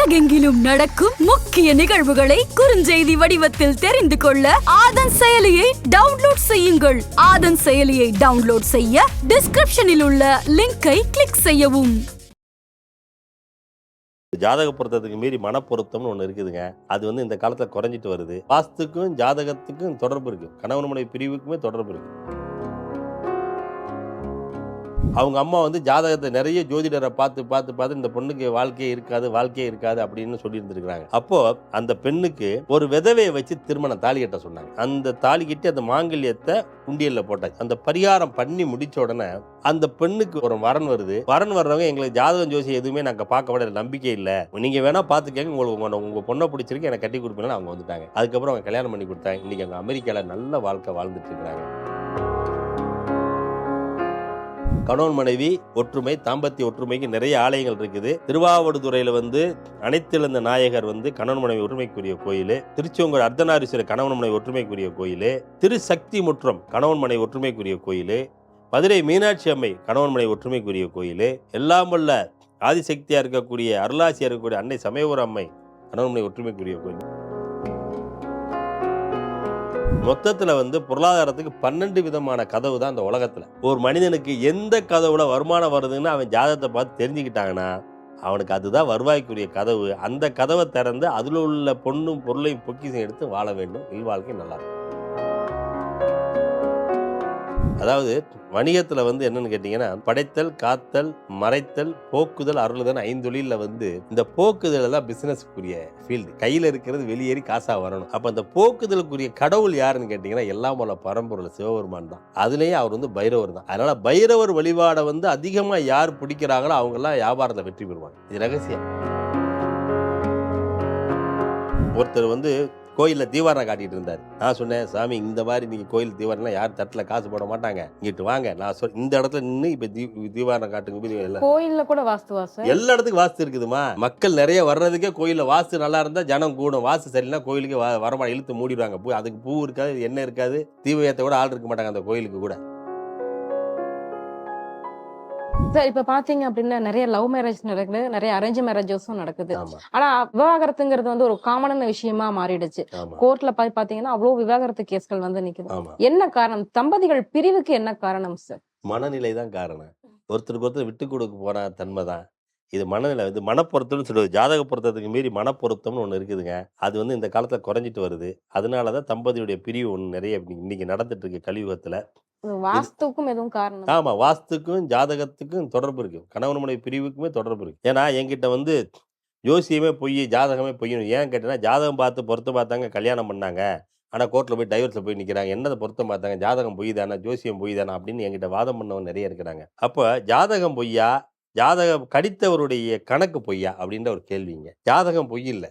உலகெங்கிலும் நடக்கும் முக்கிய நிகழ்வுகளை குறுஞ்செய்தி வடிவத்தில் தெரிந்து கொள்ள ஆதன் செயலியை டவுன்லோட் செய்யுங்கள். ஆதன் செயலியை டவுன்லோட் செய்ய டிஸ்கிரிப்ஷனில் உள்ள லிங்கை கிளிக் செய்யவும். ஜாதக பொருத்தத்துக்கு மீறி மனப்பொருத்தம்னு ஒன்று இருக்குதுங்க. அது வந்து இந்த காலத்தில் குறைஞ்சிட்டு வருது. வாஸ்துக்கும் ஜாதகத்துக்கும் தொடர்பு இருக்கு. கணவன் மனைவி பிரிவுக்குமே தொடர்பு இருக்கு. அவங்க அம்மா வந்து ஜாதகத்தை நிறைய ஜோதிடரை பார்த்து பார்த்து பார்த்து இந்த பொண்ணுக்கு வாழ்க்கையே இருக்காது வாழ்க்கையே இருக்காது அப்படின்னு சொல்லியிருந்துருக்கிறாங்க. அப்போ அந்த பெண்ணுக்கு ஒரு விதவையை வச்சு திருமணம் தாலி கட்ட சொன்னாங்க. அந்த தாலி கட்டி அந்த மாங்கல்யத்தை உண்டியலில் போட்டாச்சு. அந்த பரிகாரம் பண்ணி முடிச்ச உடனே அந்த பெண்ணுக்கு ஒரு வரன் வருது. வரன் வர்றவங்க எங்களுக்கு ஜாதகம் ஜோசி எதுவுமே நாங்கள் பார்க்க விட நம்பிக்கை இல்லை. நீங்கள் வேணால் பாத்துக்கங்க உங்களுக்கு உங்க- உங்கள் பொண்ணை பிடிச்சிருக்கு எனக்கு கட்டி கொடுப்பீங்கன்னு அவங்க வந்துட்டாங்க. அதுக்கப்புறம் அவங்க கல்யாணம் பண்ணி கொடுத்தாங்க. இன்றைக்கி அவங்க அமெரிக்காவில் நல்ல வாழ்க்கை வாழ்ந்துட்டு இருக்கிறாங்க. கணவன் மனைவி ஒற்றுமை தாம்பத்திய ஒற்றுமைக்கு நிறைய ஆலயங்கள் இருக்குது. திருவாவடுதுறையில் வந்து அனைத்திழந்த நாயகர் வந்து கணவன் மனைவி ஒற்றுமைக்குரிய கோயில். திருச்செங்கோடு அர்த்தநாரீஸ்வரர் கணவன் மனைவி ஒற்றுமைக்குரிய கோயில். திருசக்தி முற்றம் கணவன் மனைவி ஒற்றுமைக்குரிய கோயில். மதுரை மீனாட்சி அம்மை கணவன் மனைவி ஒற்றுமைக்குரிய கோயில். எல்லாம் உள்ள ஆதிசக்தியாக இருக்கக்கூடிய அருளாசியாக இருக்கக்கூடிய அன்னை சமயபுர அம்மை கணவன் மனைவி ஒற்றுமைக்குரிய கோயில். மொத்தத்தில் வந்து பொருளாதாரத்துக்கு பன்னெண்டு விதமான கதவு தான் அந்த உலகத்தில். ஒரு மனிதனுக்கு எந்த கதவுல வருமானம் வருதுன்னு அவன் ஜாதகத்தை பார்த்து தெரிஞ்சுக்கிட்டாங்கன்னா அவனுக்கு அதுதான் வருவாய்க்குரிய கதவு. அந்த கதவை திறந்து அதில் உள்ள பொண்ணும் பொருளையும் பொக்கிசம் எடுத்து வாழ வேண்டும். இல்வாழ்க்கை நல்லா இருக்கும் அதாவது வணிகத்தில் வந்து என்னன்னு கேட்டிங்கன்னா படைத்தல் காத்தல் மறைத்தல் போக்குதல் அருளுதல் ஐந்தொழிலில் வந்து இந்த போக்குதல் தான் பிசினஸ்க்குரிய ஃபீல்டு கையில் இருக்கிறது வெளியேறி காசாக வரணும். அப்போ அந்த போக்குதலுக்குரிய கடவுள் யாருன்னு கேட்டிங்கன்னா எல்லாம் போல பரம்பொருள் சிவபெருமான் தான். அதுலேயே அவர் வந்து பைரவர் தான். அதனால் பைரவர் வழிபாடை வந்து அதிகமாக யார் பிடிக்கிறாங்களோ அவங்கெல்லாம் வியாபாரத்தில் வெற்றி பெறுவாங்க. இது ரகசியம். ஒருத்தர் வந்து கோயில்ல தீவாரம் காட்டிட்டு இருந்தார். நான் சொன்னேன் சாமி இந்த மாதிரி நீங்க கோயில் தீவாரம்லாம் யார் தட்டுல காசு போட மாட்டாங்க? இங்கிட்டு வாங்க. நான் சொல் இந்த இடத்துல நின்று இப்ப தீ தீவாரம் காட்டுங்க. கோயில்ல கூட வாஸ்துவா சார் எல்லா இடத்துக்கும் வாஸ்து இருக்குதுமா மக்கள் நிறைய வர்றதுக்கே கோயில்ல வாஸ்து நல்லா இருந்தா ஜனம் கூடும். வாஸ்து சரியில்லைனா கோயிலுக்கு வ- வரமாட்டா இழுத்து மூடிடுவாங்க. பூ அதுக்கு பூ இருக்காது எண்ணெய் இருக்காது. தீப ஏத்த கூட ஆள் இருக்க மாட்டாங்க அந்த கோயிலுக்கு கூட. சார் இப்ப பாத்தீங்க அப்படின்னா நிறைய லவ் மேரேஜ் நடக்குது நிறைய அரேஞ்ச் மேரேஜஸும் நடக்குது. ஆனா விவாகரத்துங்கிறது வந்து ஒரு காமனான விஷயமா மாறிடுச்சு. கோர்ட்ல போய் பாத்தீங்கன்னா அவ்வளவு விவாகரத்து கேஸ்கள் வந்து நிக்குது. என்ன காரணம்? தம்பதிகள் பிரிவுக்கு என்ன காரணம் சார்? மனநிலை தான் காரணம். ஒருத்தருக்கு ஒருத்தர் விட்டு கொடுக்க போற தன்மை தான். இது மனநிலை வந்து மனப்பொருத்தம்னு சொல்லுவது ஜாதக பொருத்தத்துக்கு மீறி மனப்பொருத்தம்னு ஒன்று இருக்குதுங்க. அது வந்து இந்த காலத்தில் குறைஞ்சிட்டு வருது. அதனால தான் தம்பதியுடைய பிரிவு ஒன்று நிறைய இன்னைக்கு- இன்னைக்கு நடந்துட்டு இருக்கு கலியுகத்தில். வாஸ்துக்கும் எதுவும் காரணம் ஆமா வாஸ்துக்கும் ஜாதகத்துக்கும் தொடர்பு இருக்கு. கணவன் மனைவி பிரிவுக்குமே தொடர்பு இருக்கு. ஏன்னா என்கிட்ட வந்து ஜோசியமே பொய் ஜாதகமே பொய்யும் ஏன் கேட்டேன்னா ஜாதகம் பார்த்து பொருத்தம் பார்த்தாங்க கல்யாணம் பண்ணாங்க. ஆனா கோர்ட்ல போய் டைவர்ஸ்ல போய் நிக்கிறாங்க. என்னதை பொருத்தம் பார்த்தாங்க? ஜாதகம் பொய் தானே ஜோசியம் பொய் தானே அப்படின்னு என்கிட்ட வாதம் பண்ணவங்க நிறைய இருக்கிறாங்க. அப்போ ஜாதகம் பொய்யா? ஜாதகம் கணித்தவருடைய கணக்கு பொய்யா? அப்படின்ற ஒரு கேள்விங்க. ஜாதகம் பொய் இல்லை.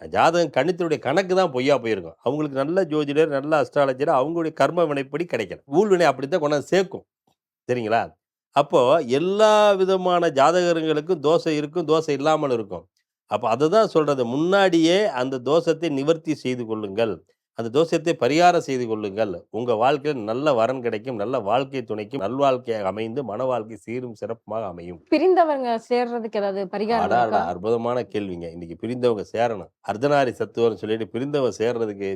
ஜாதகம் கணித்தருடைய கணக்கு தான் பொய்யா போயிருக்கும். அவங்களுக்கு நல்ல ஜோதிடர் நல்ல அஸ்ட்ராலஜர் அவங்களுடைய கர்ம வினைப்படி கிடைக்கல. ஊழ்வினை அப்படித்தான் கொண்டாந்து சேர்க்கும். சரிங்களா அப்போது எல்லா விதமான ஜாதகர்களுக்கும் தோசை இருக்கும் தோசை இல்லாமல் இருக்கும். அப்போ அதை தான் சொல்கிறது முன்னாடியே அந்த தோஷத்தை நிவர்த்தி செய்து கொள்ளுங்கள். அந்த தோஷத்தை பரிகாரம் செய்து கொள்ளுங்கள். உங்க வாழ்க்கையில் நல்ல வரன் கிடைக்கும் நல்ல வாழ்க்கை துணைக்கும் நல்வாழ்க்கையாக அமைந்து மன வாழ்க்கை சீரும் சிறப்புமாக அமையும். பிரிந்தவங்க சேர்றதுக்கு ஏதாவது பரிகாரம்? அற்புதமான கேள்விங்க. இன்னைக்கு பிரிந்தவங்க சேரணும். அர்த்தநாரி சத்துவம்னு சொல்லிட்டு பிரிந்தவங்க சேர்றதுக்கு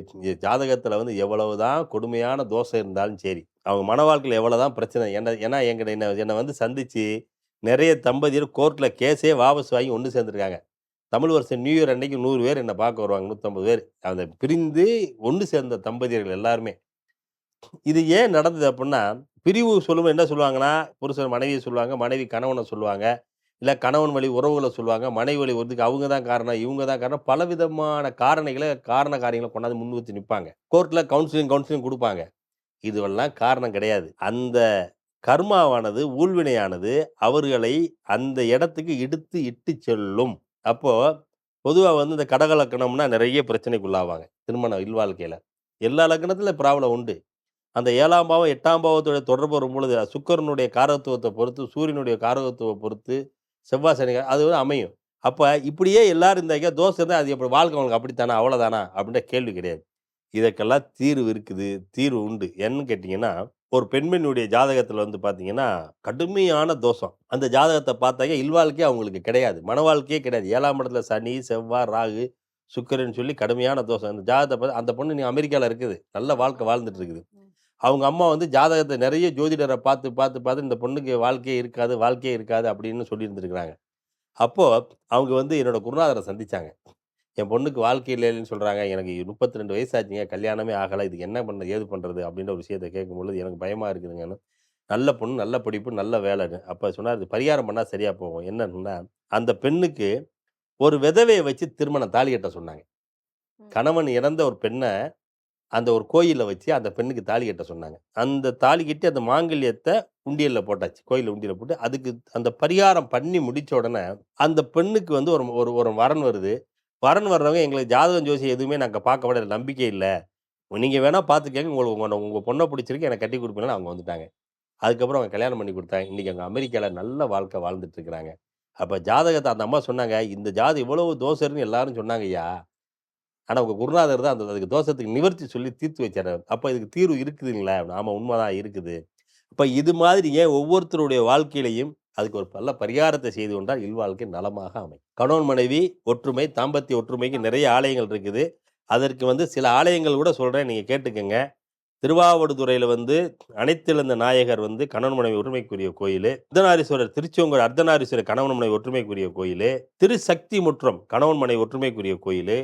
ஜாதகத்துல வந்து எவ்வளவுதான் கொடுமையான தோஷம் இருந்தாலும் சரி அவங்க மன வாழ்க்கையில் எவ்வளவுதான் பிரச்சனை என்ன ஏன்னா எங்கிட்ட என்ன என்னை வந்து சந்திச்சு நிறைய தம்பதியர் கோர்ட்ல கேஸே வாபஸ் வாங்கி ஒன்று சேர்ந்துருக்காங்க. தமிழ் வருஷம் நியூ இயர் அன்னைக்கு நூறு பேர் என்னை பார்க்க வருவாங்க நூற்றம்பது பேர். அந்த பிரிந்து ஒன்று சேர்ந்த தம்பதியர்கள் எல்லாருமே. இது ஏன் நடந்தது அப்படின்னா பிரிவு சொல்லும்போது என்ன சொல்லுவாங்கன்னா புருஷன் மனைவியை சொல்லுவாங்க மனைவி கணவனை சொல்லுவாங்க இல்லை கணவன் வழி உறவுகளை சொல்லுவாங்க மனைவி வழி ஒருத்துக்கு அவங்க தான் காரணம் இவங்க தான் காரணம் பல விதமான காரணிகளை காரண காரியங்களை கொண்டாந்து முன்வைத்து நிற்பாங்க கோர்ட்டில் கவுன்சிலிங் கவுன்சிலிங் கொடுப்பாங்க. இதுவெல்லாம் காரணம் கிடையாது. அந்த கர்மாவானது ஊழ்வினையானது அவர்களை அந்த இடத்துக்கு இடுத்து இட்டு செல்லும். அப்போ பொதுவாக வந்து இந்த கடக லக்கணம்னா நிறைய பிரச்சனைக்குள்ளாவாங்க திருமணம் இல்வாழ்க்கையில் எல்லா லக்கணத்துல ப்ராப்ளம் உண்டு. அந்த ஏழாம் பாவம் எட்டாம் பாவத்தோட தொடர்பு வரும் பொழுது சுக்கரனுடைய காரகத்துவத்தை பொறுத்து சூரியனுடைய காரகத்துவத்தை பொறுத்து செவ்வாய் சனி அது வந்து அமையும். அப்போ இப்படியே எல்லாரும் இருந்தாக்க தோசை இருந்தால் அது எப்படி வாழ்க்கை அவங்களுக்கு அப்படித்தானா அவ்வளோதானா அப்படின்ற கேள்வி கிடையாது. இதற்கெல்லாம் தீர்வு இருக்குது தீர்வு உண்டு. என்னன்னு கேட்டிங்கன்னா ஒரு பெண்மணியுடைய ஜாதகத்தில் வந்து பார்த்தீங்கன்னா கடுமையான தோஷம். அந்த ஜாதகத்தை பார்த்தாங்க இல்வாழ்க்கையே அவங்களுக்கு கிடையாது. மன வாழ்க்கையே கிடையாது. ஏழாம் இடத்துல சனி செவ்வாய் ராகு சுக்கிரன் சொல்லி கடுமையான தோஷம். அந்த ஜாதகத்தை பார்த்து அந்த பொண்ணு நீ அமெரிக்காவில் இருக்குது. நல்ல வாழ்க்கை வாழ்ந்துட்டு இருக்குது. அவங்க அம்மா வந்து ஜாதகத்தை நிறைய ஜோதிடரை பார்த்து பார்த்து பார்த்து இந்த பொண்ணுக்கு வாழ்க்கையே இருக்காது வாழ்க்கையே இருக்காது அப்படின்னு சொல்லியிருந்துருக்குறாங்க. அப்போது அவங்க வந்து என்னோட குருநாதரை சந்திச்சாங்க. என் பொண்ணுக்கு வாழ்க்கை இல்லைன்னு சொல்கிறாங்க எனக்கு முப்பத்தி ரெண்டு வயசாச்சுங்க. கல்யாணமே ஆகலை. இதுக்கு என்ன பண்ண ஏது பண்ணுறது அப்படின்ற ஒரு விஷயத்தை கேட்கும்பொழுது எனக்கு பயமாக இருக்குதுங்கன்னு நல்ல பொண்ணு நல்ல படிப்பு நல்ல வேலைன்னு. அப்போ சொன்னார் இது பரிகாரம் பண்ணால் சரியாக போகும். என்னன்னா அந்த பெண்ணுக்கு ஒரு விதவையை வச்சு திருமணம் தாலி கட்ட சொன்னாங்க. கணவன் இறந்த ஒரு பெண்ணை அந்த ஒரு கோயிலில் வச்சு அந்த பெண்ணுக்கு தாலி கட்ட சொன்னாங்க. அந்த தாலி கட்டி அந்த மாங்கல்யத்தை உண்டியலில் போட்டாச்சு. கோயிலில் உண்டியலில் போட்டு அதுக்கு அந்த பரிகாரம் பண்ணி முடிச்ச உடனே அந்த பெண்ணுக்கு வந்து ஒரு ஒரு ஒரு வரன் வருது. வரன் வர்றவங்க எங்களுக்கு ஜாதகம் ஜோசி எதுவுமே நாங்கள் பார்க்க விட நம்பிக்கை இல்லை. நீங்கள் வேணால் பார்த்துக்கங்க உங்களுக்கு உங்கள் உங்கள் பொண்ணை பிடிச்சிருக்கு. எனக்கு கட்டி கொடுப்பீங்கன்னு அவங்க வந்துட்டாங்க. அதுக்கப்புறம் அவங்க கல்யாணம் பண்ணி கொடுத்தாங்க. இன்றைக்கி அவங்க அமெரிக்காவில் நல்ல வாழ்க்கை வாழ்ந்துட்டுருக்குறாங்க அப்போ ஜாதகத்தை அந்த அம்மா சொன்னாங்க இந்த ஜாதி இவ்வளவு தோசைன்னு எல்லாரும் சொன்னாங்க ஐயா. ஆனால் உங்கள் குருநாதர் தான் அந்த அதுக்கு தோஷத்துக்கு நிவர்த்தி சொல்லி தீர்த்து வச்சார். அப்போ இதுக்கு தீர்வு இருக்குதுங்களா ஆமாம் உண்மைதான் இருக்குது. இப்போ இது மாதிரி ஏன் ஒவ்வொருத்தருடைய வாழ்க்கையிலையும் அதுக்கு ஒரு நல்ல பரிகாரத்தை செய்து கொண்டால் இல்வாழ்க்கை நலமாக அமையும். கணவன் மனைவி ஒற்றுமை தாம்பத்திய ஒற்றுமைக்கு நிறைய ஆலயங்கள் இருக்குது. அதற்கு வந்து சில ஆலயங்கள் கூட சொல்கிறேன் நீங்கள் கேட்டுக்கங்க. திருவாவடுதுறையில் வந்து அனைத்திழந்த நாயகர் வந்து கணவன் மனைவி ஒற்றுமைக்குரிய கோயில். அர்த்தநாரீஸ்வரர் திருச்செங்கோடு அர்த்தநாரீஸ்வரர் கணவன் மனைவி ஒற்றுமைக்குரிய கோயில். திருசக்தி முற்றம் கணவன் மனைவி ஒற்றுமைக்குரிய கோயில்.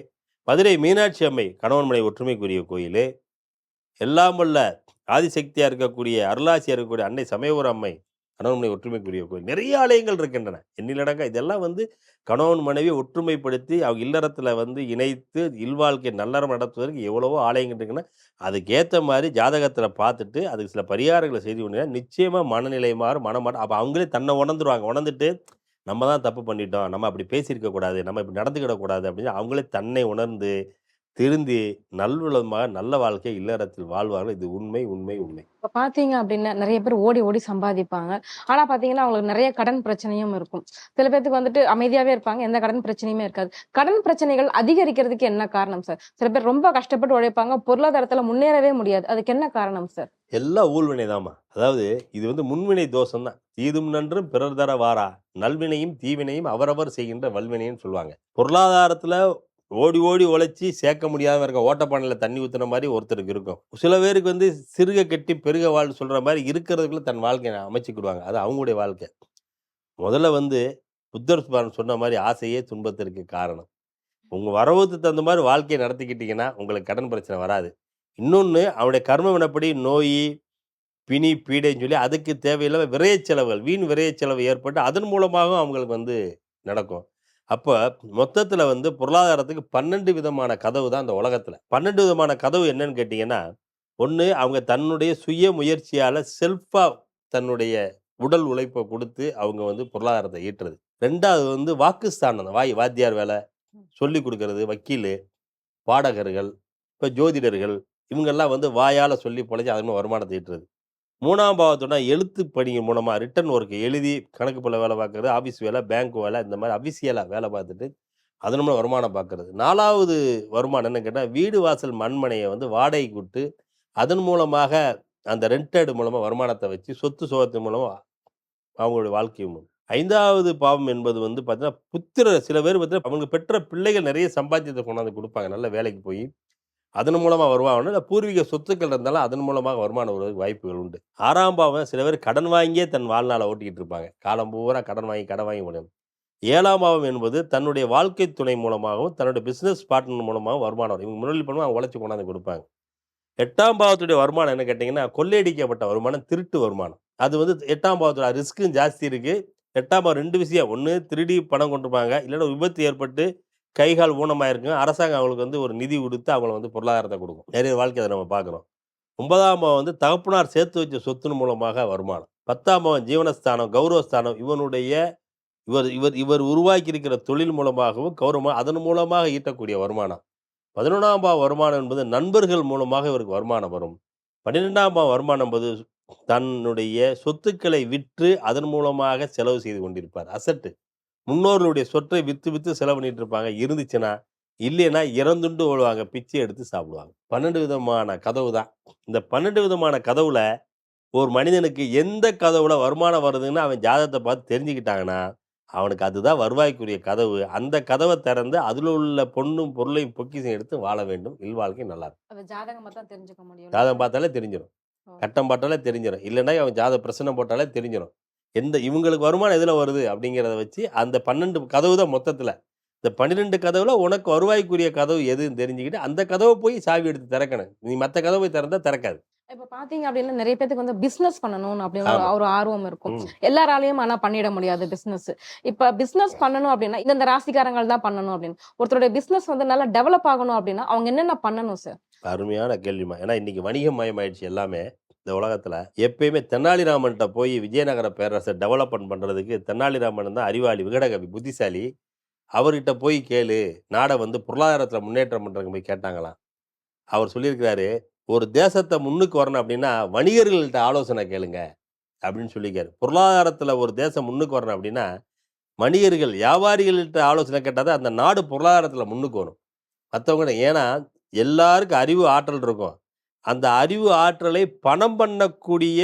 மதுரை மீனாட்சி அம்மை கணவன் மனைவி ஒற்றுமைக்குரிய கோயில். எல்லாம் வல்ல ஆதிசக்தியாக இருக்கக்கூடிய அருளாசியாக இருக்கக்கூடிய அன்னை சமயபுர அம்மை கணவன் மனைவி ஒற்றுமைக்குரிய கோயில். நிறைய ஆலயங்கள் இருக்கின்றன. எண்ணிலடங்க இதெல்லாம் வந்து கணவன் மனைவி ஒற்றுமைப்படுத்தி அவங்க இல்லறத்தில் வந்து இணைத்து இல்வாழ்க்கை நல்லறம் நடத்துவதற்கு எவ்வளவோ ஆலயங்கள் இருக்குன்னா அதுக்கேற்ற மாதிரி ஜாதகத்தில் பார்த்துட்டு அதுக்கு சில பரிகாரங்களை செய்து கொண்டு நிச்சயமாக மனநிலை மாறும் மனமாட்டம் அப்போ அவங்களே தன்னை உணர்ந்துருவாங்க. உணர்ந்துட்டு நம்ம தான் தப்பு பண்ணிட்டோம். நம்ம அப்படி பேசியிருக்கக்கூடாது நம்ம இப்படி நடந்துக்கிடக்கூடாது அப்படின்னு அவங்களே தன்னை உணர்ந்து திருந்தி நல்விதமாக நல்ல வாழ்க்கை இல்லறத்தில் வாழ்வார்கள். இது உண்மை உண்மை உண்மை. இப்ப பாத்தீங்க அப்படின்னா நிறைய பேர் ஓடி ஓடி சம்பாதிப்பாங்க. ஆனா பாத்தீங்கன்னா அவங்களுக்கு நிறைய கடன் பிரச்சனையும் இருக்கும். சில பேர்த்துக்கு வந்துட்டு அமைதியாவே இருப்பாங்க. எந்த கடன் பிரச்சனையுமே இருக்காது. கடன் பிரச்சனைகள் அதிகரிக்கிறதுக்கு என்ன காரணம் சார் சில பேர் ரொம்ப கஷ்டப்பட்டு உழைப்பாங்க. பொருளாதாரத்துல முன்னேறவே முடியாது. அதுக்கு என்ன காரணம் சார் எல்லாம் ஊழ்வினை தாம்மா அதாவது இது வந்து முன்வினை தோஷம் தான் தீதும் நன்றும் பிறர் தர வாரா. நல்வினையும் தீவினையும் அவரவர் செய்கின்ற வல்வினைன்னு சொல்லுவாங்க. பொருளாதாரத்தில் ஓடி ஓடி உழைச்சி சேர்க்க முடியாமல் இருக்க ஓட்டப்பானையில் தண்ணி ஊற்றுன மாதிரி ஒருத்தருக்கு இருக்கும். சில பேருக்கு வந்து சிறுக கட்டி பெருக வாழ் சொல்கிற மாதிரி இருக்கிறதுக்குள்ள தன் வாழ்க்கையை அமைச்சிக்கிடுவாங்க. அது அவங்களுடைய வாழ்க்கை. முதல்ல வந்து புத்தர் சுபாரன் சொன்ன மாதிரி ஆசையே துன்பத்திற்கு காரணம். உங்கள் வரவுக்கு தகுந்த மாதிரி வாழ்க்கையை நடத்திக்கிட்டிங்கன்னா உங்களுக்கு கடன் பிரச்சனை வராது. இன்னொன்று அவனுடைய கர்ம வினப்படி நோய் பிணி பீடைன்னு சொல்லி அதுக்கு தேவையில்லாமல் விரைய செலவுகள் வீண் விரைய செலவு ஏற்பட்டு அதன் மூலமாகவும் அவங்களுக்கு வந்து நடக்கும். அப்போ மொத்தத்தில் வந்து பொருளாதாரத்துக்கு பன்னெண்டு விதமான கதவு தான் அந்த உலகத்தில். பன்னெண்டு விதமான கதவு என்னன்னு கேட்டிங்கன்னா ஒன்று அவங்க தன்னுடைய சுய முயற்சியால் செல்ஃபாக தன்னுடைய உடல் உழைப்பை கொடுத்து அவங்க வந்து பொருளாதாரத்தை ஈட்டுறது. ரெண்டாவது வந்து வாக்குஸ்தானம் வாய் வாத்தியார் வேலை சொல்லி கொடுக்கறது வக்கீல் பாடகர்கள் இப்போ ஜோதிடர்கள் இவங்கெல்லாம் வந்து வாயால் சொல்லி பொழைச்சி அது வருமானத்தை ஈட்டுறது. மூணாம் பாவத்தோட எழுத்து பணி மூலமாக ரிட்டன் ஒர்க்கு எழுதி கணக்கு போல வேலை பார்க்குறது ஆஃபீஸ் வேலை பேங்க் வேலை இந்த மாதிரி அஃபிஷியலாக வேலை பார்த்துட்டு அதன் மூலம் வருமானம் பார்க்குறது. நாலாவது வருமானம் என்ன கேட்டால் வீடு வாசல் மண்மனையை வந்து வாடகைக்கு விட்டு அதன் மூலமாக அந்த ரெண்டட் மூலமாக வருமானத்தை வச்சு சொத்து சுகத்தின் மூலமாக அவங்களுடைய வாழ்க்கையும் ஐந்தாவது பாவம் என்பது வந்து பார்த்தீங்கன்னா புத்திர சில பேர் பார்த்தீங்கன்னா அவங்க பெற்ற பிள்ளைகள் நிறைய சம்பாத்தியத்தை கொண்டாந்து கொடுப்பாங்க. நல்ல வேலைக்கு போய் அதன் மூலமாக வருமானம் இல்லை பூர்வீக சொத்துக்கள் இருந்தாலும் அதன் மூலமாக வருமானம் வருவதற்கு வாய்ப்புகள் உண்டு. ஆறாம் பாவம் சில பேர் கடன் வாங்கியே தன் வாழ்நாளை ஓட்டிக்கிட்டு இருப்பாங்க. காலம் பூரா கடன் வாங்கி கடன் வாங்கி முடியும் ஏழாம் பாவம் என்பது தன்னுடைய வாழ்க்கை துணை மூலமாகவும் தன்னுடைய பிஸ்னஸ் பார்ட்னர் மூலமாகவும் வருமானம் வரும். இவங்க முதலீடு பண்ணுவாங்க அவங்க உழைச்சி கொண்டாந்து கொடுப்பாங்க. எட்டாம் பாவத்துடைய வருமானம் என்ன கேட்டிங்கன்னா கொள்ளையடிக்கப்பட்ட வருமானம் திருட்டு வருமானம். அது வந்து எட்டாம் பாவத்தோட ரிஸ்க்கும் ஜாஸ்தி இருக்குது எட்டாம் பாவம் ரெண்டு விஷயம். ஒன்று திருடி பணம் கொண்டிருப்பாங்க. இல்லைன்னா விபத்து ஏற்பட்டு கை கால் ஊனமாயிருக்குங்க. அரசாங்கம் அவங்களுக்கு வந்து ஒரு நிதி கொடுத்து அவங்கள வந்து பொருளாதாரத்தை கொடுக்கும். நிறைய வாழ்க்கையை நம்ம பார்க்குறோம். ஒன்பதாம் பாவம் வந்து தகப்பனார் சேர்த்து வச்ச சொத்தின் மூலமாக வருமானம். பத்தாம் பாவம் ஜீவனஸ்தானம் கௌரவஸ்தானம் இவனுடைய இவர் இவர் இவர் உருவாக்கி இருக்கிற தொழில் மூலமாகவும் கௌரவமாக அதன் மூலமாக ஈட்டக்கூடிய வருமானம். பதினொன்றாம் பாவ வருமானம் என்பது நண்பர்கள் மூலமாக இவருக்கு வருமானம் வரும். பன்னிரெண்டாம் பாவ வருமானம் என்பது தன்னுடைய சொத்துக்களை விற்று அதன் மூலமாக செலவு செய்து கொண்டிருப்பார். அசட்டு. முன்னோர்களுடைய சொத்தை விற்று விற்று செலவு பண்ணிட்டு இருப்பாங்க இருந்துச்சுன்னா இல்லைன்னா இறந்துண்டு ஓடுவாங்க. பிச்சை எடுத்து சாப்பிடுவாங்க. பன்னெண்டு விதமான கதவு தான். இந்த பன்னெண்டு விதமான கதவுல ஒரு மனிதனுக்கு எந்த கதவுல வருமானம் வருதுன்னு அவன் ஜாதகத்தை பார்த்து தெரிஞ்சுக்கிட்டாங்கன்னா அவனுக்கு அதுதான் வருவாய்க்குரிய கதவு. அந்த கதவை திறந்து அதில் உள்ள பொண்ணும் பொருளையும் பொக்கிசம் எடுத்து வாழ வேண்டும். இல்வாழ்க்கை நல்லா இருக்கும். ஜாதகமா தான் தெரிஞ்சுக்க முடியும் ஜாதகம் பார்த்தாலே தெரிஞ்சிடும். கட்டம் பார்த்தாலே தெரிஞ்சிடும் இல்லைன்னா அவன் ஜாத பிரச்சனை போட்டாலே தெரிஞ்சிடும் எந்த இவங்களுக்கு வருமானம் எதில் வருது அப்படிங்கிறத வச்சு அந்த பன்னெண்டு கதவு தான் மொத்தத்தில். இந்த பன்னிரெண்டு கதவுல உனக்கு வருவாய்க்குரிய கதவு எதுன்னு தெரிஞ்சுக்கிட்டு அந்த கதவை போய் சாவி எடுத்து திறக்கணும். நீ மற்ற கதவை போய் திறந்தா திறக்காது. இப்ப பாத்தீங்க அப்படின்னா நிறைய பேத்துக்கு வந்து பிசினஸ் பண்ணணும் அப்படின்னு ஒரு- ஆர்வம் இருக்கும். எல்லாராலையும் ஆனா பண்ணிட முடியாது பிசினஸ் இப்ப பிசினஸ் பண்ணணும் அப்படின்னா இந்த ராசிக்காரங்கள் தான் பண்ணணும் அப்படின்னு. ஒருத்தருடைய பிசினஸ் வந்து நல்லா டெவலப் ஆகணும் அப்படின்னா அவங்க என்னென்ன பண்ணணும் சார் அருமையான கேள்விமா ஏன்னா இன்னைக்கு வணிகமயமாயிடுச்சு எல்லாமே. இந்த உலகத்தில் எப்பயுமே தென்னாலிராமன்கிட்ட போய் விஜயநகர பேரரசை டெவலப்மெண்ட் பண்ணுறதுக்கு தென்னாலிராமன் தான் அறிவாளி விகடகவி புத்திசாலி. அவர்கிட்ட போய் கேளு நாடை வந்து பொருளாதாரத்தில் முன்னேற்றம் பண்றதுக்கு போய் கேட்டாங்களாம். அவர் சொல்லியிருக்கிறாரு ஒரு தேசத்தை முன்னுக்கு வரணும் அப்படின்னா வணிகர்கள்ட்ட ஆலோசனை கேளுங்க அப்படின்னு சொல்லியிருக்காரு. பொருளாதாரத்தில் ஒரு தேசம் முன்னுக்கு வரணும் அப்படின்னா வணிகர்கள் வியாபாரிகள்கிட்ட ஆலோசனை கேட்டால் தான் அந்த நாடு பொருளாதாரத்தில் முன்னுக்கு வரும். மற்றவங்க ஏன்னா எல்லாருக்கும் அறிவு ஆற்றல் இருக்கும். அந்த அறிவு ஆற்றலை பணம் பண்ணக்கூடிய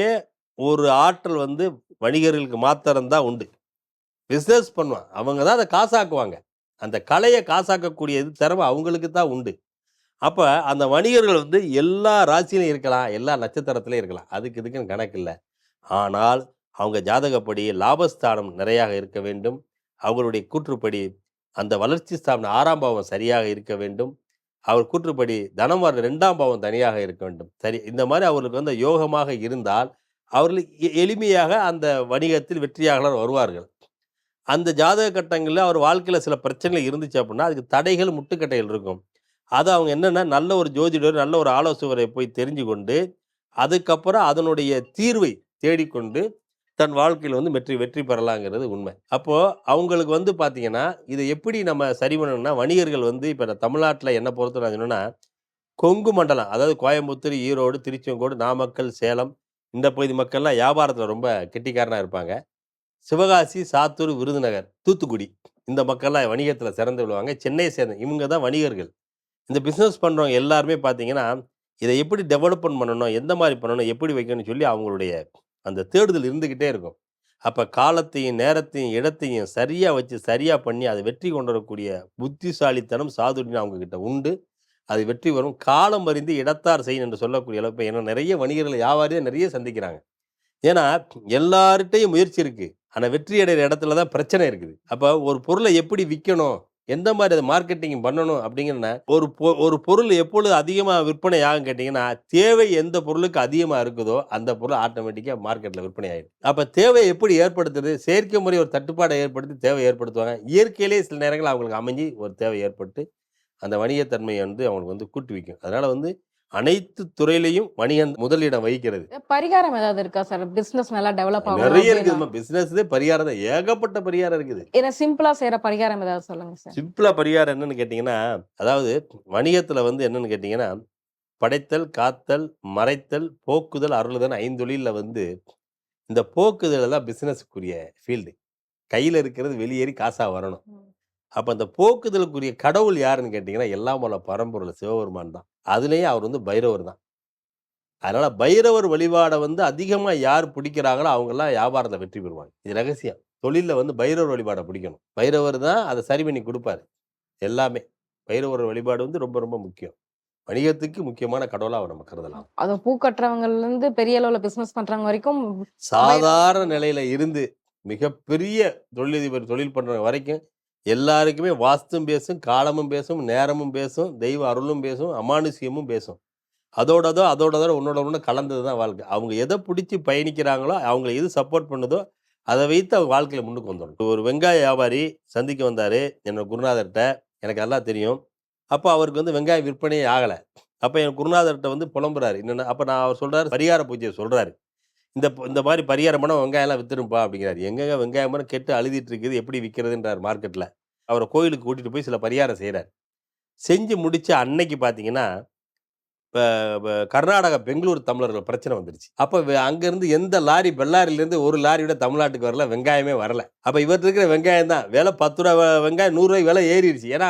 ஒரு ஆற்றல் வந்து வணிகர்களுக்கு மாத்திரம்தான் உண்டு. பிஸ்னஸ் பண்ணுவான் அவங்க தான் அதை காசாக்குவாங்க. அந்த கலையை காசாக்கக்கூடிய இது திறமை அவங்களுக்கு தான் உண்டு. அப்போ அந்த வணிகர்கள் வந்து எல்லா ராசியிலும் இருக்கலாம் எல்லா நட்சத்திரத்திலையும் இருக்கலாம். அதுக்கு இதுக்குன்னு கணக்கு இல்லை. ஆனால் அவங்க ஜாதகப்படி லாபஸ்தானம் நிறையாக இருக்க வேண்டும். அவங்களுடைய கூற்றுப்படி அந்த வளர்ச்சி ஸ்தாபன ஆறாம் பாவம் சரியாக இருக்க வேண்டும். அவர் கூற்றுப்படி தனம் வர ரெண்டாம் பாவம் தனியாக இருக்க வேண்டும். சரி இந்த மாதிரி அவர்களுக்கு வந்து யோகமாக இருந்தால் அவர்கள் எ- எளிமையாக அந்த வணிகத்தில் வெற்றியாளர் வருவார்கள். அந்த ஜாதக கட்டங்களில் அவர் வாழ்க்கையில் சில பிரச்சனைகள் இருந்துச்சு அப்படின்னா அதுக்கு தடைகள் முட்டுக்கட்டைகள் இருக்கும். அது அவங்க என்னென்னா நல்ல ஒரு ஜோதிடர் நல்ல ஒரு ஆலோசகரை போய் தெரிஞ்சு கொண்டு அதுக்கப்புறம் அதனுடைய தீர்வை தேடிக்கொண்டு தன் வாழ்க்கையில் வந்து வெற்றி வெற்றி பெறலாங்கிறது உண்மை. அப்போது அவங்களுக்கு வந்து பார்த்தீங்கன்னா இதை எப்படி நம்ம சரி பண்ணணும்னா வணிகர்கள் வந்து இப்போ தமிழ்நாட்டில் என்ன பொறுத்த நான் சொன்னேன்னா கொங்கு மண்டலம் அதாவது கோயம்புத்தூர் ஈரோடு திருச்செங்கோடு நாமக்கல் சேலம் இந்த பகுதி மக்கள்லாம் வியாபாரத்தில் ரொம்ப கெட்டிக்காரனாக இருப்பாங்க. சிவகாசி சாத்தூர் விருதுநகர் தூத்துக்குடி இந்த மக்கள்லாம் வணிகத்தில் சிறந்து விழுவாங்க. சென்னையை சேர்ந்த இவங்க தான் வணிகர்கள். இந்த பிஸ்னஸ் பண்ணுறவங்க எல்லாருமே பார்த்தீங்கன்னா இதை எப்படி டெவலப்மெண்ட் பண்ணணும் எந்த மாதிரி பண்ணணும் எப்படி வைக்கணும்னு சொல்லி அவங்களுடைய அந்த தேடுதல் இருந்துக்கிட்டே இருக்கும். அப்போ காலத்தையும் நேரத்தையும் இடத்தையும் சரியாக வச்சு சரியாக பண்ணி அதை வெற்றி கொண்டு வரக்கூடிய புத்திசாலித்தனம் சாதுரியம் அவங்கக்கிட்ட உண்டு. அது வெற்றி வரும் காலம் அறிந்து இடத்தார் செய்யும் என்று சொல்லக்கூடிய அளவுக்கு ஏன்னா நிறைய வணிகர்கள் வியாபாரியாக நிறைய சந்திக்கிறாங்க. ஏன்னா எல்லார்கிட்டையும் முயற்சி இருக்குது ஆனால் வெற்றி அடைகிற இடத்துல தான் பிரச்சனை இருக்குது. அப்போ ஒரு பொருளை எப்படி விற்கணும் எந்த மாதிரி அதை மார்க்கெட்டிங் பண்ணணும் அப்படிங்கிறன ஒரு பொ- ஒரு பொருள் எப்பொழுது அதிகமாக விற்பனை ஆகும் கேட்டிங்கன்னா தேவை எந்த பொருளுக்கு அதிகமாக இருக்குதோ அந்த பொருள் ஆட்டோமேட்டிக்காக மார்க்கெட்டில் விற்பனை ஆகிடும் அப்போ தேவை எப்படி ஏற்படுத்துறது? செயற்கை முறை ஒரு தட்டுப்பாடை ஏற்படுத்தி தேவை ஏற்படுத்துவாங்க. இயற்கையிலேயே சில நேரங்கள் அவங்களுக்கு அமைஞ்சு ஒரு தேவை ஏற்பட்டு அந்த வணிகத்தன்மையை வந்து அவங்களுக்கு வந்து கூட்டி வைக்கும் அதனால் வந்து அனைத்து துறையிலையும் வணிகம் முதலிடம் வகிக்கிறது. பரிகாரம் ஏதாவது இருக்கா சார்? பிசினஸ் நல்லா டெவலப் ஆகும் நிறைய இருக்குது. பிசினஸ்லேயே பரிகாரம் தான். ஏகப்பட்ட பரிகாரம் இருக்குது. ஏன்னா சிம்பிளா செய்யற பரிகாரம் ஏதாவது சொல்லுங்க சார். சிம்பிளா பரிகாரம் என்னன்னு கேட்டிங்கன்னா அதாவது வணிகத்தில் வந்து என்னன்னு கேட்டிங்கன்னா படைத்தல் காத்தல் மறைத்தல் போக்குதல் அருளுதல் ஐந்தொழிலில் வந்து இந்த போக்குதல் தான் பிஸ்னஸுக்குரிய ஃபீல்டு கையில் இருக்கிறது வெளியேறி காசாக வரணும். அப்போ அந்த போக்குதலுக்குரிய கடவுள் யாருன்னு கேட்டிங்கன்னா எல்லாம் வல்ல பரம்பொருள் சிவபெருமான் தான். அதுலேயே அவர் வந்து பைரவர் தான். அதனால் பைரவர் வழிபாடை வந்து அதிகமாக யார் பிடிக்கிறாங்களோ அவங்கெல்லாம் வியாபாரத்தில் வெற்றி பெறுவாங்க. இது ரகசியம். தொழிலில் வந்து பைரவர் வழிபாடை பிடிக்கணும். பைரவர் தான் அதை சரி பண்ணி கொடுப்பாரு. எல்லாமே. பைரவர் வழிபாடு வந்து ரொம்ப ரொம்ப முக்கியம். வணிகத்துக்கு முக்கியமான கடவுளாக அவர் நம்ம கருதலாம். அது பூ கட்டுறவங்கல இருந்து பெரிய அளவுல பிசினஸ் பண்றவங்க வரைக்கும் சாதாரண நிலையில இருந்து மிகப்பெரிய தொழிலதிபர் தொழில் பண்றவங்க வரைக்கும் எல்லாருக்குமே வாஸ்தும் பேசும் காலமும் பேசும் நேரமும் பேசும் தெய்வ அருளும் பேசும் அமானுஷ்யமும் பேசும். அதோடதோ அதோடதோ உன்னோட ஒன்று கலந்தது தான் வாழ்க்கை. அவங்க எதை பிடிச்சி பயணிக்கிறாங்களோ அவங்களை எது சப்போர்ட் பண்ணுதோ அதை வைத்து அவங்க வாழ்க்கையில் முன்னுக்கு வந்துடும் ஒரு வெங்காய வியாபாரி சந்திக்க வந்தார் என்னோட குருநாதர்கிட்ட எனக்கு எல்லாம் தெரியும். அப்போ அவருக்கு வந்து வெங்காயம் விற்பனையே ஆகலை. அப்போ என் குருநாதர்கிட்ட வந்து புலம்புறாரு. என்னென்ன அப்போ நான் அவர் சொல்கிறார் பரிகார பூஜையை சொல்கிறாரு இந்த இந்த மாதிரி பரிகாரம் பண்ண வெங்காயம்லாம் வித்துருப்பா அப்படிங்கிறாரு. எங்கெங்க வெங்காயம் மரம் கெட்டு அழுதிட்டு இருக்குது. எப்படி விற்கிறதுன்றார் மார்க்கெட்டில் அவரை கோயிலுக்கு கூட்டிகிட்டு போய் சில பரிகாரம் செய்கிறார் செஞ்சு முடிச்ச அன்னைக்கு பார்த்தீங்கன்னா இப்போ கர்நாடகா பெங்களூர் தமிழர்கள் பிரச்சனை வந்துருச்சு. அப்போ அங்கேருந்து எந்த லாரி பெல்லாரிலேருந்து ஒரு லாரி விட தமிழ்நாட்டுக்கு வரல வெங்காயமே வரல. அப்போ இவர் இருக்கிற வெங்காயம் தான். விலை பத்து ரூபா வெங்காயம் நூறுரூவாய்க்கு விலை ஏறிடுச்சு. ஏன்னா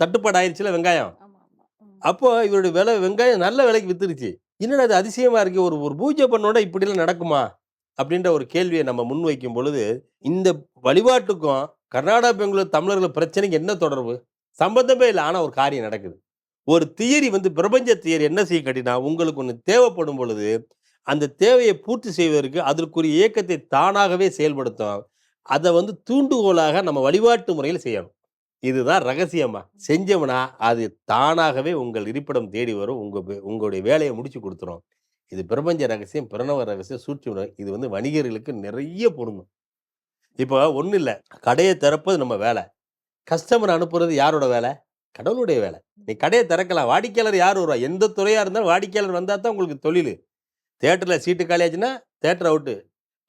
தட்டுப்பாடு ஆயிடுச்சுல வெங்காயம். ஆமா, ஆமா. ம். அப்போ இவருடைய விலை வெங்காயம் நல்ல விலைக்கு வித்துருச்சு. என்னடா அது அதிசயமாக இருக்கு? ஒரு ஒரு பூஜை பண்ணோட இப்படிலாம் நடக்குமா? அப்படின்ற ஒரு கேள்வியை நம்ம முன்வைக்கும் பொழுது இந்த வழிபாட்டுக்கும் கர்நாடகா பெங்களூர் தமிழர்கள் பிரச்சனைக்கு என்ன தொடர்பு? சம்பந்தமே இல்லை. ஆனால் ஒரு காரியம் நடக்குது. ஒரு தியரி வந்து பிரபஞ்ச தியரி என்ன செய்ய கட்டினா உங்களுக்கு ஒன்று தேவைப்படும் பொழுது அந்த தேவையை பூர்த்தி செய்வதற்கு அதற்குரிய இயக்கத்தை தானாகவே செயல்படுத்தும். அதை வந்து தூண்டுகோலாக நம்ம வழிபாட்டு முறையில் செய்யணும். இதுதான் ரகசியமா செஞ்சோம்னா அது தானாகவே உங்கள் இருப்பிடம் தேடி வரும். உங்கள் உங்களுடைய வேலையை முடிச்சு கொடுத்துரும். இது பிரபஞ்ச ரகசியம் பிரணவ ரகசியம் சூழ்ச்சி உணர்வு. இது வந்து வணிகர்களுக்கு நிறைய பொருந்தும் இப்போ ஒன்றும் இல்லை. கடையை திறப்பது நம்ம வேலை. கஸ்டமர் அனுப்புறது யாரோட வேலை? கடவுளுடைய வேலை. நீ கடையை திறக்கலாம். வாடிக்கையாளர் யார் வருவா? எந்த துறையாக இருந்தாலும் வாடிக்கையாளர் வந்தால் தான் உங்களுக்கு தொழில். தேட்டரில் சீட்டு காலியாச்சுன்னா தேட்டர் அவுட்டு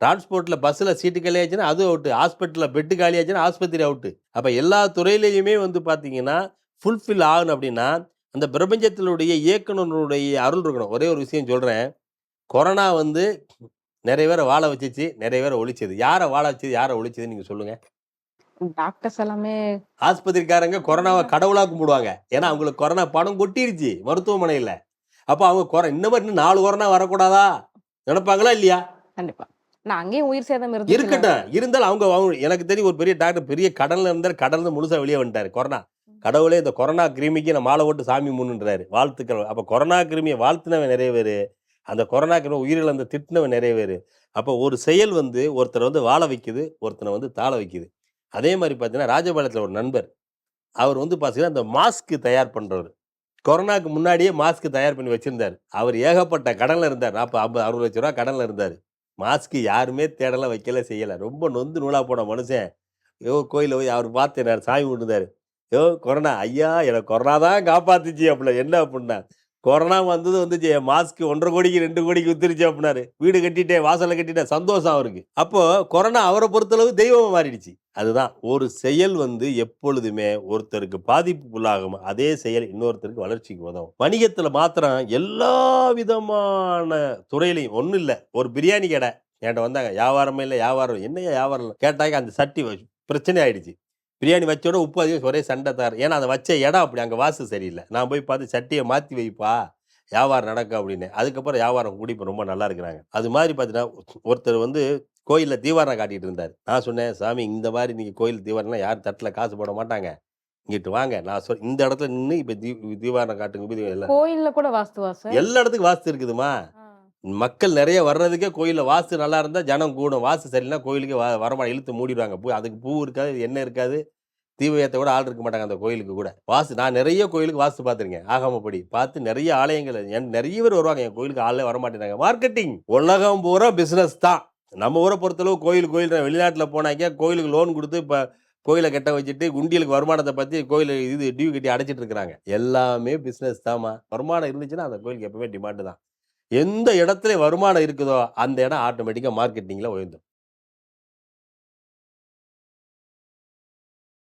டிரான்ஸ்போர்ட்டில் பஸ்ஸில் சீட்டு காலியாச்சுன்னா அது அவுட்டு ஹாஸ்பிட்டலில் பெட்டு காலியாச்சுன்னா ஆஸ்பத்திரி அவுட்டு அப்போ எல்லா துறையிலையுமே வந்து பார்த்தீங்கன்னா ஃபுல்ஃபில் ஆகணும் அப்படின்னா அந்த பிரபஞ்சத்தினுடைய இயக்குனருடைய அருள் இருக்கணும். ஒரே ஒரு விஷயம் சொல்கிறேன் கொரோனா வந்து நிறைய பேரை வாழ வச்சுச்சு நிறைய பேரை ஒழிச்சது. யாரை வாழ வச்சது யாரை ஒழிச்சதுன்னு நீங்கள் சொல்லுங்கள் டாக்டர்ஸ் எல்லாமே ஆஸ்பத்திரிக்காரங்க கொரோனாவை கடவுளாக கும்பிடுவாங்க. ஏன்னா அவங்களுக்கு கொரோனா பணம் கொட்டிருச்சு மருத்துவமனையில். அப்போ அவங்க கொர இந்த மாதிரி இன்னும் நாலு கொரோனா வரக்கூடாதா? நினைப்பாங்களா இல்லையா? கண்டிப்பா. நான் அங்கேயும் உயிர் சேதம் இருந்துச்சு இருக்கட்டும். இருந்தாலும் அவங்க அவங்க எனக்கு தெரியும் ஒரு பெரிய டாக்டர் பெரிய கடல்ல இருந்தார் கடல்ல முழுசா வெளியே வந்துட்டாரு. கொரோனா. கடவுளே இந்த கொரோனா கிருமிக்கு நான் மாலை போட்டு சாமி முன்னுன்றாரு வாழ்த்துக்கள். அப்போ கொரோனா கிருமியை வாழ்த்தினவன் நிறைய பேர். அந்த கொரோனா கிருமி உயிரிழந்த திட்டினவன் நிறைய பேர். அப்போ ஒரு செயல் வந்து ஒருத்தரை வந்து வாழ வைக்குது ஒருத்தனை வந்து தாழ வைக்குது. அதே மாதிரி பார்த்தீங்கன்னா ராஜபாளையத்தில் ஒரு நண்பர். அவர் வந்து பார்த்தீங்கன்னா அந்த மாஸ்க் தயார் பண்ணுறவர் கொரோனாக்கு முன்னாடியே மாஸ்க் தயார் பண்ணி வச்சிருந்தார். அவர் ஏகப்பட்ட கடனில் இருந்தார். நாற்பது ஐம்பது அறுபது லட்ச ரூபா கடனில் இருந்தார். மாஸ்க்கு யாருமே தேடலாம் வைக்கல செய்யலை. ரொம்ப நொந்து நூலாக போன மனுஷன். ஏ கோயிலில் போய் அவர் பார்த்தேன் நான் சாமி விட்டுந்தார் யோ கொரோனா. ஐயா எனக்கு கொரோனா தான் காப்பாத்துச்சு அப்படின்னா என்ன அப்படின்னா? கொரோனா வந்தது வந்து மாஸ்க் ஒன்றரை கோடிக்கு ரெண்டு கோடிக்கு வித்துருச்சு அப்படின்னாரு. வீடு கட்டிட்டேன் வாசலை கட்டிட்டேன் சந்தோஷம் அவருக்கு. அப்போ கொரோனா அவரை பொறுத்தளவு தெய்வம் மாறிடுச்சு. அதுதான் ஒரு செயல் வந்து எப்பொழுதுமே ஒருத்தருக்கு பாதிப்புக்குள்ளாகும் அதே செயல் இன்னொருத்தருக்கு வளர்ச்சிக்கு உதவும். வணிகத்தில் மாத்திரம் எல்லா விதமான துறையிலையும் ஒன்றும் இல்லை. ஒரு பிரியாணி கடை என்கிட்ட வந்தாங்க வியாபாரமே இல்லை வியாபாரம் என்னையா வியாபாரம் இல்லை? கேட்டாங்க அந்த சட்டி பிரச்சனை ஆயிடுச்சு. பிரியாணி வச்சோட உப்பு அதிகம் ஒரே சண்டை தார் ஏன்னா அதை வச்ச இடம் அப்படி அங்கே வாசு சரியில்லை. நான் போய் பார்த்து சட்டியை மாற்றி வைப்பா வியாபாரம் நடக்கும் அப்படின்னு. அதுக்கப்புறம் வியாபாரம் கூடி இப்போ ரொம்ப நல்லா இருக்கிறாங்க. அது மாதிரி பார்த்தீங்கன்னா ஒருத்தர் வந்து கோயிலில் தீவாரம் காட்டிட்டு இருந்தார். நான் சொன்னேன் சாமி இந்த மாதிரி நீங்கள் கோயில் தீவாரம்லாம் யாரும் தட்டில் காசு போட மாட்டாங்க? இங்கிட்டு வாங்க. நான் சொல் இந்த இடத்துல நின்று இப்போ தீ தீவாரம் காட்டுங்க கோயில்ல கூட வாஸ்துவா சார்? எல்லா இடத்துக்கும் வாஸ்து இருக்குதுமா? மக்கள் நிறைய வர்றதுக்கே கோயிலில் வாஸ்து நல்லா இருந்தால் ஜனம் கூடும். வாஸ்து சரியில்லைனா கோயிலுக்கு வ வரமா இழுத்து மூடிடுவாங்க. பூ அதுக்கு பூ இருக்காது எண்ணெய் இருக்காது. தீபயத்தை கூட ஆள் இருக்க மாட்டாங்க அந்த கோயிலுக்கு கூட. வாசு நான் நிறைய கோயிலுக்கு வாஸ்து பார்த்துருக்கேன். ஆகாமப்படி பார்த்து நிறைய ஆலயங்கள் என் நிறைய பேர் வருவாங்க. என் கோயிலுக்கு ஆளே வரமாட்டேங்கிறாங்க மார்க்கெட்டிங். உலகம் பூரா பிஸ்னஸ் தான். நம்ம ஊரை பொறுத்தளவு கோயில் கோயில் வெளிநாட்டில் போனாக்கே கோயிலுக்கு லோன் கொடுத்து இப்போ கோயிலை கட்ட வச்சுட்டு குண்டியலுக்கு வருமானத்தை பற்றி கோயில் இது டியூ கட்டி அடைச்சிட்டு இருக்கிறாங்க. எல்லாமே பிஸ்னஸ் தாம்மா வருமானம் இருந்துச்சுன்னா அந்த கோயிலுக்கு எப்பவுமே டிமாண்டு தான். எந்த இடத்துல வருமானம் இருக்குதோ அந்த இடம் ஆட்டோமேட்டிக்காக மார்க்கெட்டிங்கில் உயர்ந்துடும்